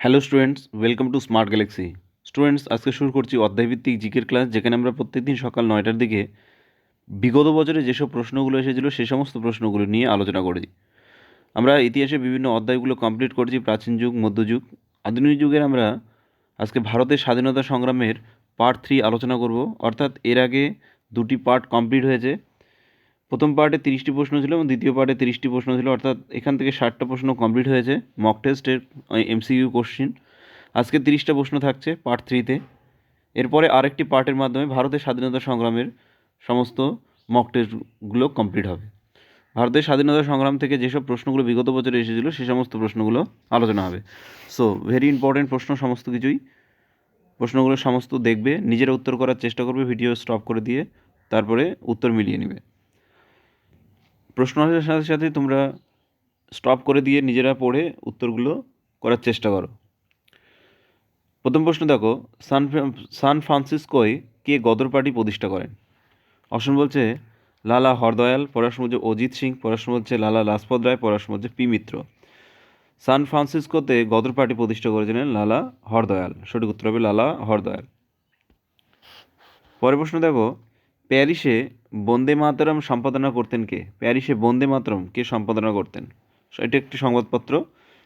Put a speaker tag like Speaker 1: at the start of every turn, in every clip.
Speaker 1: Hello students welcome to Smart Galaxy students, আজকে শুরু করছি অধ্যায়ভিত্তিক জিকের ক্লাস, যেখানে আমরা প্রত্যেকদিন সকাল নয়টার দিকে বিগত বছরে যেসব প্রশ্নগুলো এসেছিল, সে সমস্ত প্রশ্নগুলো নিয়ে আলোচনা করেছি। আমরা ইতিহাসে বিভিন্ন অধ্যায়গুলো কমপ্লিট করেছি, প্রাচীন যুগ মধ্যযুগ আধুনিক যুগের আমরা আজকে ভারতের স্বাধীনতা সংগ্রামের পার্ট থ্রি আলোচনা করব। অর্থাৎ এর আগে দুটি পার্ট কমপ্লিট হয়েছে। প্রথম পার্টে তিরিশটি প্রশ্ন ছিল এবং দ্বিতীয় পার্টে তিরিশটি প্রশ্ন ছিল, অর্থাৎ এখান থেকে ষাটটা প্রশ্ন কমপ্লিট হয়েছে মক টেস্টের এমসিইউ কোশ্চিন আজকে তিরিশটা প্রশ্ন থাকছে পার্ট থ্রিতে এরপরে আরেকটি পার্টের মাধ্যমে ভারতের স্বাধীনতা সংগ্রামের সমস্ত মক টেস্টগুলো কমপ্লিট হবে। ভারতের স্বাধীনতা সংগ্রাম থেকে যেসব প্রশ্নগুলো বিগত বছরে এসেছিল, সে সমস্ত প্রশ্নগুলো আলোচনা হবে। সো ভেরি ইম্পর্টেন্ট প্রশ্ন সমস্ত কিছুই। প্রশ্নগুলো সমস্ত দেখবে, নিজেরা উত্তর করার চেষ্টা করবে ভিডিও স্টপ করে দিয়ে, তারপরে উত্তর মিলিয়ে নেবে। প্রশ্ন আসার সাথে সাথে তোমরা স্টপ করে দিয়ে নিজেরা পড়ে উত্তরগুলো করার চেষ্টা করো। প্রথম প্রশ্ন দেখো, সান সান ফ্রান্সিসকোয় কে গদর পার্টি প্রতিষ্ঠা করেন? অপশন বলছে, লালা হরদয়াল পড়াশোনা বলছে অজিত সিং পড়াশোনা বলছে লালা লাজপত রায় পড়াশোনা বলছে পি মিত্র। সান ফ্রান্সিসকোতে গদর পার্টি প্রতিষ্ঠা করেছিলেন লালা হরদয়াল। সঠিক উত্তর হবে লালা হরদয়াল। পরের প্রশ্ন দেখো, প্যারিসে বন্দে মাতরম সম্পাদনা করতেন কে? প্যারিসে বন্দে মাতরম কে সম্পাদনা করতেন? এটি একটি সংবাদপত্র,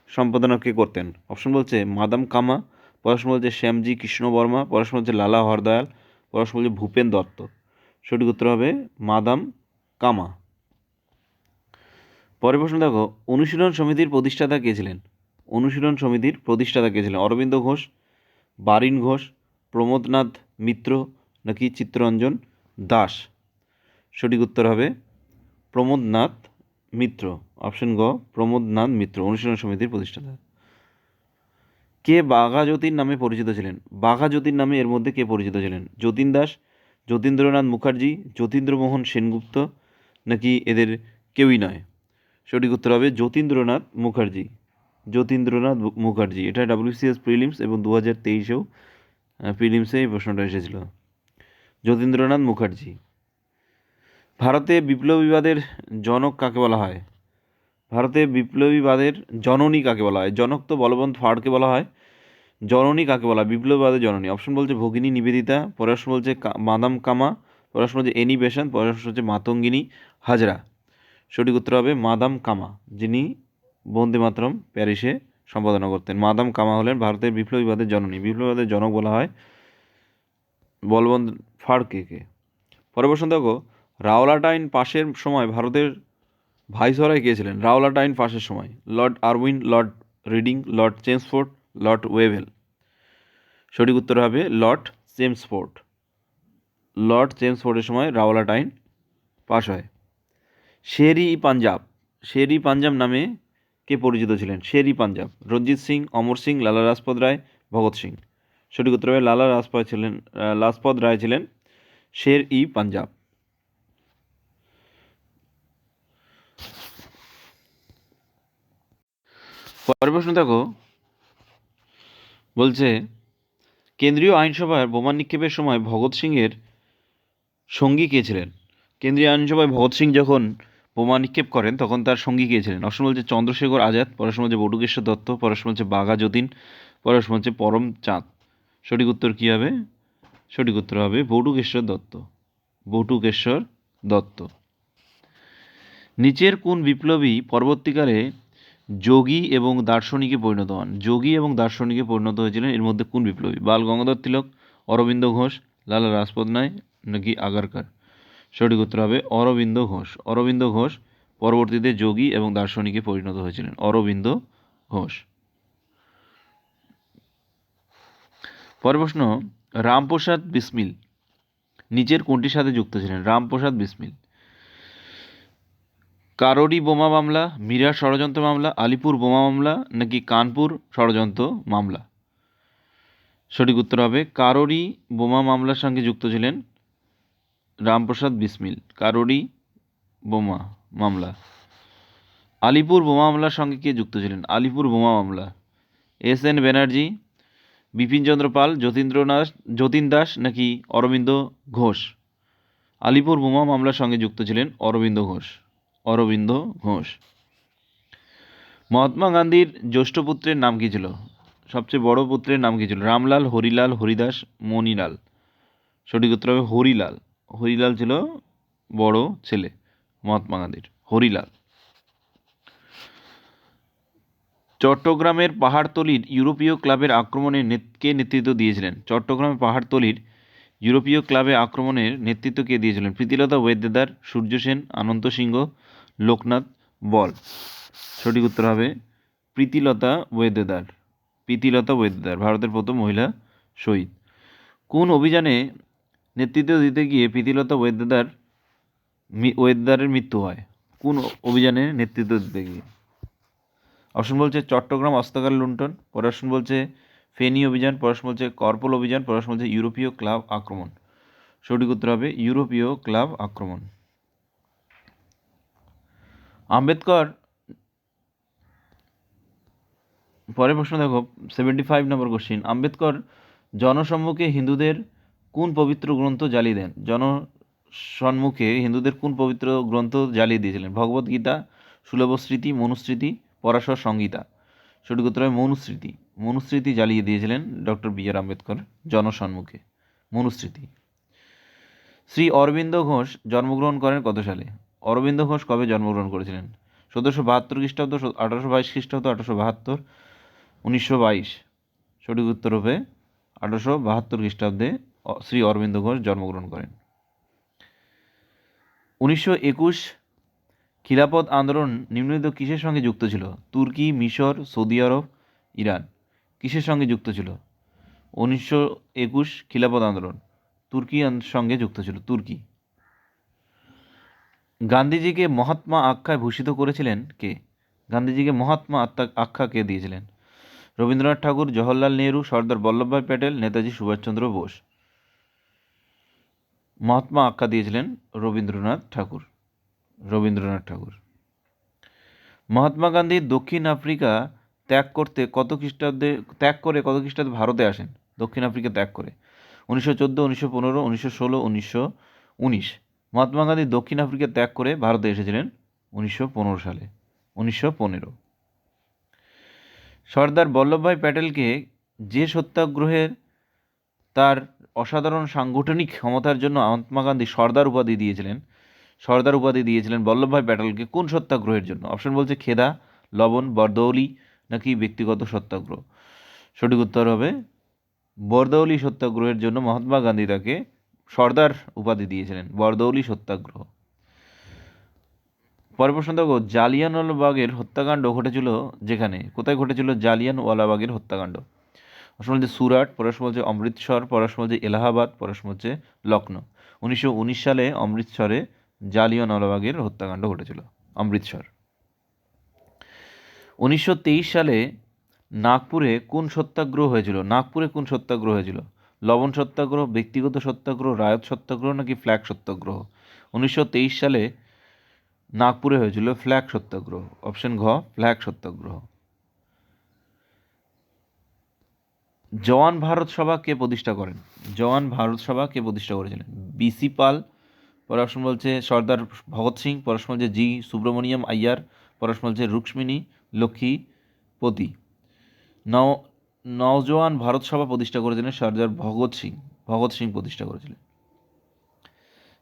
Speaker 1: সম্পাদনা কে করতেন? অপশন বলছে মাদাম কামা পড়াশোনা বলছে শ্যামজি কৃষ্ণ বর্মা পড়াশোনা বলছে লালা হরদয়াল পড়াশোনা বলছে ভূপেন দত্ত। সঠিক উত্তর হবে মাদাম কামা। পরের প্রশ্ন দেখো, অনুশীলন সমিতির প্রতিষ্ঠাতা কে ছিলেন? অনুশীলন সমিতির প্রতিষ্ঠাতা কে ছিলেন? অরবিন্দ ঘোষ, বারিন ঘোষ, প্রমোদনাথ মিত্র নাকি চিত্তরঞ্জন দাস? সঠিক উত্তর হবে প্রমোদনাথ মিত্র। অপশন গ, প্রমোদনাথ মিত্র, অনুশীলন সমিতির প্রতিষ্ঠাতা। কে বাঘা যতীন নামে পরিচিত ছিলেন? বাঘা যতীন নামে এর মধ্যে কে পরিচিত ছিলেন? যতীন দাস, যতীন্দ্রনাথ মুখার্জি যতীন্দ্রমোহন সেনগুপ্ত, নাকি এদের কেউই নয়? সঠিক উত্তর হবে যতীন্দ্রনাথ মুখার্জি। যতীন্দ্রনাথ মুখার্জি। এটা ডাব্লিউসিএস প্রিলিমস এবং দু হাজার তেইশেও প্রিলিমসে এই প্রশ্নটা এসেছিল। যতীন্দ্রনাথ মুখার্জি। ভারতে বিপ্লবীবাদের জনক কাকে বলা হয়? ভারতে বিপ্লবীবাদের জননী কাকে বলা হয়? জনক তো বলবন্ত ফাড়কে বলা হয়। জননী কাকে বলা হয়? বিপ্লবীবাদের জননী। অপশন বলছে ভগিনী নিবেদিতা পড়াশোনা বলছে মাদাম কামা পড়াশোনা বলছে এনি বেসন পড়াশোনা হচ্ছে মাতঙ্গিনী হাজরা। সঠিক উত্তর হবে মাদাম কামা, যিনি বন্দে মাতরম প্যারিসে সম্পাদনা করতেন। মাদাম কামা হলেন ভারতের বিপ্লবীবাদের জননী। বিপ্লবীবাদের জনক বলা হয় বলবন্ত ফাড়কেকে পরে প্রশ্ন দেখো। রাওলাটাইন পাশের সময় ভারতের ভাইসরয় কে ছিলেন রাওলাটাইন পাশের সময়। Lord Irwin, Lord Reading, Lord Chelmsford, Lord Wavell. সঠিক উত্তর হবে লর্ড চেমসফোর্ড। লর্ড চেমসফোর্ডের সময় রাওলাটাইন পাশ হয়। শেরি পাঞ্জাব। শেরি পাঞ্জাব নামে কে পরিচিত ছিলেন? শেরি পাঞ্জাব। রঞ্জিত সিং, অমর সিং, লালা রাজপত রায়, ভগৎ সিং। সঠিক উত্তর হবে লালা রাজপত ছিলেন লাজপত রায় ছিলেন শের ই পাঞ্জাব। পরের প্রশ্ন দেখো। বলছে, কেন্দ্রীয় আইনসভায় বোমা নিক্ষেপের সময় ভগৎ সিংয়ের সঙ্গী কে ছিলেন? কেন্দ্রীয় আইনসভায় ভগৎ সিং যখন বোমা নিক্ষেপ করেন, তখন তার সঙ্গী কে ছিলেন? অপশন বলছে, চন্দ্রশেখর আজাদ পড়াশোনা বলছে, বটুকেশ্বর দত্ত পড়াশোনা বলছে, বাঘা যতীন পড়াশোনা হচ্ছে পরম চাঁদ। সঠিক উত্তর কী হবে? সঠিক উত্তর হবে বটুকেশ্বর দত্ত। বটুকেশ্বর দত্ত। নিচের কোন বিপ্লবী পরবর্তীকালে যোগী এবং দার্শনিকে পরিণত হন। যোগী এবং দার্শনিকে পরিণত হয়েছিলেন এর মধ্যে কোন বিপ্লবী? বাল গঙ্গাধর তিলক, অরবিন্দ ঘোষ, লালা রাজপত রায় নাকি আগারকার? সঠিক উত্তর হবে অরবিন্দ ঘোষ। অরবিন্দ ঘোষ পরবর্তীতে যোগী এবং দার্শনিকে পরিণত হয়েছিলেন। অরবিন্দ ঘোষ। পরের প্রশ্ন, রামপ্রসাদ বিসমিল নিচের কোনটির সাথে যুক্ত ছিলেন? রামপ্রসাদ বিসমিল। কারোরি বোমা মামলা মিরাট ষড়যন্ত্র মামলা, আলিপুর বোমা মামলা, নাকি কানপুর ষড়যন্ত্র মামলা? সঠিক উত্তর হবে কারোরি বোমা মামলার সঙ্গে যুক্ত ছিলেন রামপ্রসাদ বিসমিল। কারোরি বোমা মামলা। আলিপুর বোমা মামলার সঙ্গে কে যুক্ত ছিলেন? আলিপুর বোমা মামলা। এস এন ব্যানার্জি বিপিনচন্দ্র পাল যতীন্দ্রনাথ যতীন দাস, নাকি অরবিন্দ ঘোষ? আলিপুর বোমা মামলার সঙ্গে যুক্ত ছিলেন অরবিন্দ ঘোষ। অরবিন্দ ঘোষ। মহাত্মা গান্ধীর জ্যৈষ্ঠ পুত্রের নাম কী ছিল? সবচেয়ে বড় পুত্রের নাম কী ছিল? রামলাল, হরিলাল, হরিদাস, মণিলাল। সঠিক উত্তর হবে হরিলাল। হরিলাল ছিল বড় ছেলে মহাত্মা গান্ধীর। হরিলাল। চট্টগ্রামের পাহাড়তলির ইউরোপীয় ক্লাবের আক্রমণে কে নেতৃত্ব দিয়েছিলেন? চট্টগ্রামের পাহাড়তলির ইউরোপীয় ক্লাবে আক্রমণের নেতৃত্ব কে দিয়েছিলেন? প্রীতিলতা ওয়েদ্দেদার সূর্য সেন আনন্ত সিংহ লোকনাথ বল। সঠিক উত্তর হবে প্রীতিলতা ওয়েদ্দেদার প্রীতিলতা ওয়েদ্দেদার ভারতের প্রথম মহিলা শহীদ। কোন অভিযানে নেতৃত্ব দিতে গিয়ে প্রীতিলতা ওয়েদ্দেদার মি- ওয়েদ্দেদারের মৃত্যু হয়? কোন অভিযানে নেতৃত্ব দিতে গিয়ে? অপশন বলছে চট্টগ্রাম অস্ত্রাগার লুণ্ঠন। অপশন বলছে ফেনী অভিযান অপশন বলছে কর্পল অভিযান অপশন বলছে ইউরোপীয় ক্লাব আক্রমণ। সঠিক উত্তর হবে ইউরোপীয় ক্লাব আক্রমণ। আম্বেদকর, পরের প্রশ্ন দেখো seventy five number question Ambedkar জনসম্মুখে হিন্দুদের কোন পবিত্র গ্রন্থ জ্বালিয়ে দেন? জনসম্মুখে হিন্দুদের কোন পবিত্র গ্রন্থ জ্বালিয়ে দিয়েছিলেন? ভগবত গীতা, সুলভ স্মৃতি, মনুস্মৃতি, পরাশর সংগীতা সঠিক উত্তর হয় মনুস্মৃতি। মনুস্মৃতি জ্বালিয়ে দিয়েছিলেন ডক্টর বি আর আম্বেদকর জনসম্মুখে। মনুস্মৃতি। শ্রী অরবিন্দ ঘোষ জন্মগ্রহণ করেন কত সালে? অরবিন্দ ঘোষ কবে জন্মগ্রহণ করেছিলেন? সতেরোশো বাহাত্তর খ্রিস্টাব্দ আঠারোশো বাইশ খ্রিস্টাব্দ, আঠারোশো বাহাত্তর, উনিশশো বাইশ। সঠিক উত্তর হবে আঠারোশো বাহাত্তর খ্রিস্টাব্দে শ্রী অরবিন্দ ঘোষ জন্মগ্রহণ করেন। উনিশশো একুশ খিলাফত আন্দোলন নিম্নলিখিত কিসের সঙ্গে যুক্ত ছিল? তুর্কি, মিশর, সৌদি আরব, ইরান। কিসের সঙ্গে যুক্ত ছিল? উনিশশো একুশ খিলাফত আন্দোলন তুর্কি সঙ্গে যুক্ত ছিল। তুর্কি। গান্ধীজিকে মহাত্মা আখ্যায় ভূষিত করেছিলেন কে? গান্ধীজিকে মহাত্মা আত্মা আখ্যা কে দিয়েছিলেন? রবীন্দ্রনাথ ঠাকুর, জওহরলাল নেহরু, সর্দার বল্লভভাই প্যাটেল, নেতাজি সুভাষচন্দ্র বোস। মহাত্মা আখ্যা দিয়েছিলেন রবীন্দ্রনাথ ঠাকুর। রবীন্দ্রনাথ ঠাকুর। মহাত্মা গান্ধী দক্ষিণ আফ্রিকা ত্যাগ করতে কত খ্রিস্টাব্দে, ত্যাগ করে কত খ্রিস্টাব্দে ভারতে আসেন? দক্ষিণ আফ্রিকা ত্যাগ করে। উনিশশো চোদ্দ, উনিশশো পনেরো, উনিশশো ষোলো, উনিশশো উনিশ। মহাত্মা গান্ধী দক্ষিণ আফ্রিকা ত্যাগ করে ভারতে এসেছিলেন উনিশশো পনেরো সালে, উনিশশো পনেরো। সর্দার বল্লভভাই প্যাটেলকে যে সত্যাগ্রহের তার অসাধারণ সাংগঠনিক ক্ষমতার জন্য মহাত্মা গান্ধী সর্দার উপাধি দিয়েছিলেন, সর্দার উপাধি দিয়েছিলেন বল্লভভাই প্যাটেলকে কোন সত্যাগ্রহের জন্য? অপশন বলছে খেদা, লবণ, বরদৌলি নাকি ব্যক্তিগত সত্যাগ্রহ? সঠিক উত্তর হবে বরদৌলি সত্যাগ্রহের জন্য মহাত্মা গান্ধী তাকে সর্দার উপাধি দিয়েছিলেন, বরদৌলি সত্যাগ্রহ। পরের প্রশ্ন দেখো, জালিয়ানওয়ালাবাগের হত্যাকাণ্ড ঘটেছিল যেখানে? কোথায় ঘটেছিল জালিয়ানওয়ালাবাগের হত্যাকাণ্ড? প্রশ্ন বলছে সুরাট পরশ্ন বলছে অমৃতসর পরশ্ন বলছে এলাহাবাদ পরশ্ন বলছে লখনৌ উনিশশো উনিশ সালে অমৃতসরে জালিয়ানওয়ালাবাগের হত্যাকাণ্ড ঘটেছিল, অমৃতসর। উনিশশো তেইশ সালে নাগপুরে কোন সত্যাগ্রহ হয়েছিল? নাগপুরে কোন সত্যাগ্রহ হয়েছিল? লবণ সত্যাগ্রহ, ব্যক্তিগত সত্যাগ্রহ, রায়ত সত্যাগ্রহ নাকি ফ্ল্যাগ সত্যাগ্রহ? উনিশশো তেইশ সালে নাগপুরে হয়েছিল ফ্ল্যাগ সত্যাগ্রহ। অপশন ঘ, ফ্ল্যাগ সত্যাগ্রহ। জওয়ান ভারত সভা কে প্রতিষ্ঠা করেন? জওয়ান ভারত সভা কে প্রতিষ্ঠা করেছিলেন? বিসি পাল পরে অপশন বলছে সর্দার ভগৎ সিং পরশন বলছে জি সুব্রমণিয়াম আইয়ার পরশন বলছে রুক্মিণী লক্ষ্মীপতি। নওজোয়ান ভারত সভা প্রতিষ্ঠা করেছিলেন সর্দার ভগৎ সিং ভগৎ সিং প্রতিষ্ঠা করেছিলেন।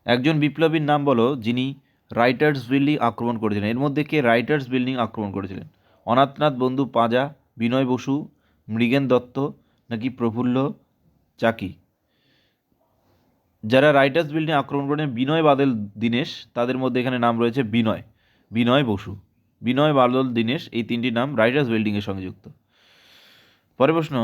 Speaker 1: একজন বিপ্লবীর নাম বলো যিনি রাইটার্স বিল্ডিং আক্রমণ করেছিলেন। এর মধ্যে কে রাইটার্স বিল্ডিং আক্রমণ করেছিলেন? অনাথনাথ বন্ধু পাঁজা, বিনয় বসু, মৃগেন দত্ত, নাকি প্রফুল্ল চাকি? যারা রাইটার্স বিল্ডিং আক্রমণ করেন বিনয় বাদল দীনেশ, তাদের মধ্যে এখানে নাম রয়েছে বিনয় বিনয় বসু, বিনয় বাদল দীনেশ, এই তিনটি নাম রাইটার্স বিল্ডিংয়ের সঙ্গে যুক্ত। পরের প্রশ্ন।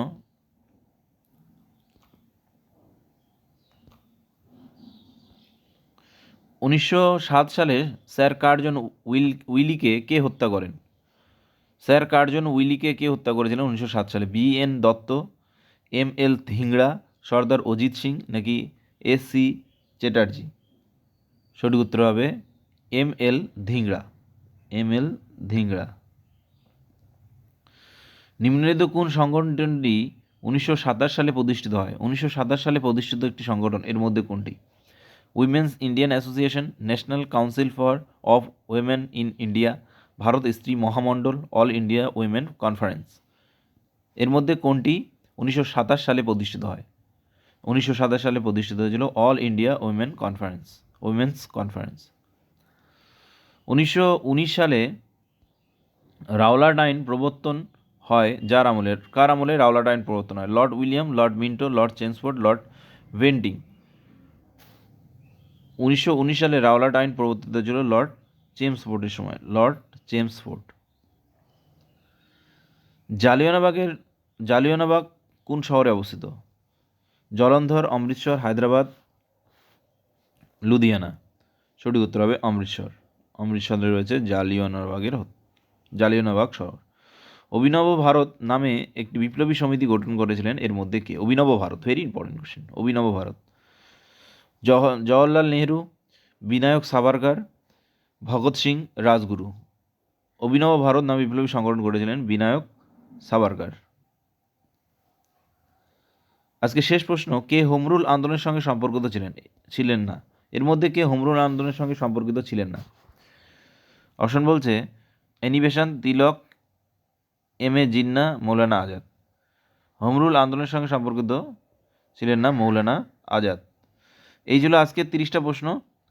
Speaker 1: উনিশশো সাত সালে স্যার কার্জন উইল, উইলিকে কে হত্যা করেন? স্যার কার্জন উইলিকে কে হত্যা করেছিলেন উনিশশো সাত সালে? B N Dutt, M L Dhingra Sardar Ajit Singh নাকি এস সি চ্যাটার্জি? সঠিক উত্তর হবে M L Dhingra, M L Dhingra. নিম্নলিখিত কোন সংগঠনটি উনিশশো সাতাশ সালে প্রতিষ্ঠিত হয়? উনিশশো সাতাশ সালে প্রতিষ্ঠিত একটি সংগঠন, এর মধ্যে কোনটি? Women's Indian Association, National Council for, of Women in India, Bharat Stree Mahamandal, All India Women Conference. এর মধ্যে কোনটি উনিশশো সাতাশ সালে প্রতিষ্ঠিত হয়? উনিশশো সাতাশ সালে প্রতিষ্ঠিত হয়েছিল All India Women Conference Women's Conference. উনিশশো উনিশ সালে রাওলাট আইন প্রবর্তন হয়, যার আমলের, কার আমলে রাওলাট আইন প্রবর্তন হয়? Lord William, Lord Minto, Lord Chelmsford, Lord venting উনিশশো উনিশ সালে রাওলাট আইন প্রবর্তিত হয়েছিল লর্ড চেমসফোর্ডের সময়। Lord Chelmsford. জালিয়ানাবাগের, জালিয়ানাবাগ কোন শহরে অবস্থিত? জলন্ধর, অমৃতসর, হায়দ্রাবাদ, লুধিয়ানা। সঠিক উত্তর হবে অমৃতসর। অমৃতসরে রয়েছে জালিয়ানাবাগের জালিয়ানাবাগ শহর। অভিনব ভারত নামে একটি বিপ্লবী সমিতি গঠন করেছিলেন এর মধ্যে কে? অভিনব ভারত ভেরি ইম্পর্টেন্ট কোশ্চেন অভিনব ভারত। জহ, জওয়াহরলাল নেহরু, বিনায়ক সাভারকার, ভগৎ সিং রাজগুরু। অভিনব ভারত নামে বিপ্লবী সংগঠন করেছিলেন বিনায়ক সাভারকার। আজকে শেষ প্রশ্ন, কে হোমরুল আন্দোলনের সঙ্গে সম্পর্কিত ছিলেন? ছিলেন না। এর মধ্যে কে হোমরুল আন্দোলনের সঙ্গে সম্পর্কিত ছিলেন না? অপশন বলছে Annie Besant Tilak M A Jinnah Maulana Azad. Home Rule আন্দোলনের সঙ্গে সম্পর্কিত ছিলেন না মৌলানা আজাদ। এই ছিল আজকের তিরিশটা প্রশ্ন।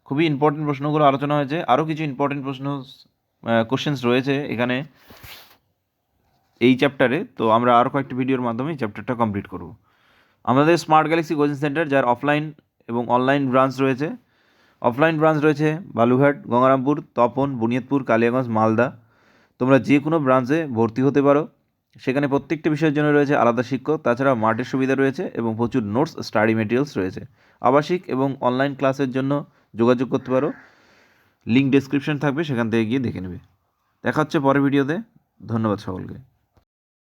Speaker 1: খুবই ইম্পর্টেন্ট প্রশ্নগুলো আলোচনা হয়েছে। আরও কিছু ইম্পর্টেন্ট প্রশ্ন কোশ্চেন্স রয়েছে এখানে এই চ্যাপ্টারে তো আমরা আরও কয়েকটি ভিডিওর মাধ্যমে এই চ্যাপ্টারটা কমপ্লিট করব। আমাদের স্মার্ট গ্যালাক্সি কোচিং সেন্টার যার অফলাইন এবং অনলাইন ব্রাঞ্চ রয়েছে। অফলাইন ব্রাঞ্চ রয়েছে বালুঘাট গঙ্গারামপুর, তপন, বুনিয়াদপুর, কালিয়াগঞ্জ, মালদা। তোমরা যে কোনো ব্রাঞ্চে ভর্তি হতে পারো। সেখানে প্রত্যেকটা বিষয়ের জন্য রয়েছে আলাদা শিক্ষক তাছাড়া মাঠের সুবিধা রয়েছে এবং প্রচুর নোটস, স্টাডি মেটেরিয়ালস রয়েছে। আবাসিক এবং অনলাইন ক্লাসের জন্য যোগাযোগ করতে পারো। লিঙ্ক ডেসক্রিপশন থাকবে, সেখান থেকে গিয়ে দেখে নেবে। দেখা হচ্ছে পরের ভিডিওতে। ধন্যবাদ সকলকে।